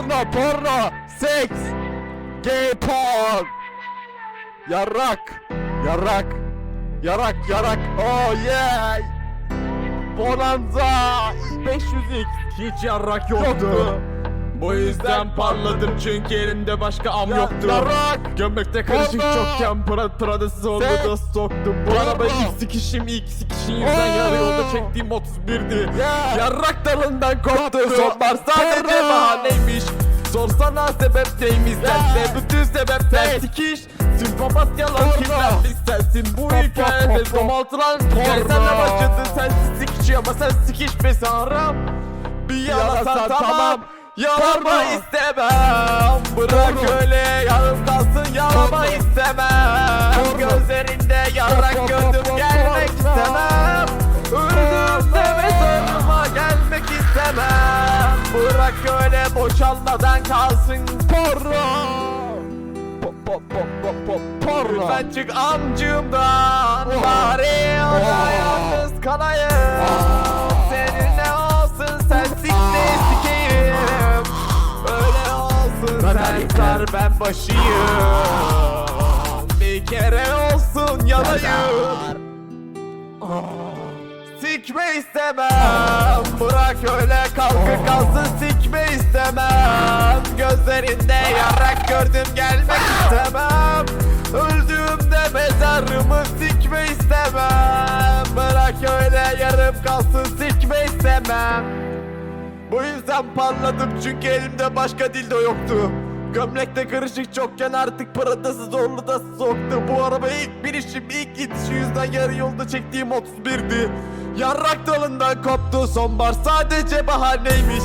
Porno, porno, seks, gay porn. Yarrak, yarrak, yarak, yarak. Oh yeah. Bonanza 500x. Hiç yarrak yoktu. Yoktu. Bu yüzden parladım çünkü elimde başka am yoktu. yarrak. Gömlekte karışık Porno. çokken pra Prada'sız oldu Seks. da soktum. Bu Porno. araba ilk sikişim ilk sikişin yüzden yarı yolda çektiğim 31'di. Ya. Yarrak dalından koptu. Sonlar sadece bahaneymiş. Sorsana sebep neymiş sense bütün sebepler Seks. sikiş. Tüm papatyalar Porno. kirlenmiş sensin bu hikayede domaltılan. Gel senle başladı sen sikiş ama sen sikiş be sanırım Bir yalasan Yalasan tamam Porno. istemem. Bırak Porno. öyle yarım kalsın. Yalama Porno. istemem. Porno. Gözlerinde Porno, gördüm. Porno, gelmek istemem. Öldüğümde mezarıma gelmek istemem. Bırak öyle boşalmadan kalsın. Pop, porno. Lütfen çık amcımdan. Oh. Bari ona Oh. yalnız kalayım başıyım. Bir kere olsun yanayım. Sikme istemem. Bırak öyle kalkıp kalsın sikme istemem. Gözlerinde yarak gördüm gelmek istemem. Öldüğümde mezarımı sikme istemem. Bırak öyle yarım kalsın sikme istemem. Bu yüzden parladım çünkü elimde başka dildo yoktu Gömlekte karışık çokken artık paradası zorlu da soktu. Bu araba ilk binişim ilk gidişi yüzden yarı yolda çektiğim 31'di Yarrak dalından koptu sonbahar sadece bahaneymiş.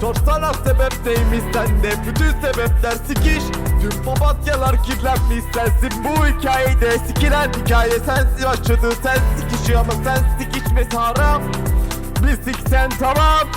Sorsana sebep neymiş sende bütün sebepler sikiş. Tüm papatyalar kirlenmiş sensin bu hikayede. Sikilen hikaye sensin başladı sen sikişi ama sen sikişmesi haram bir siksen tamam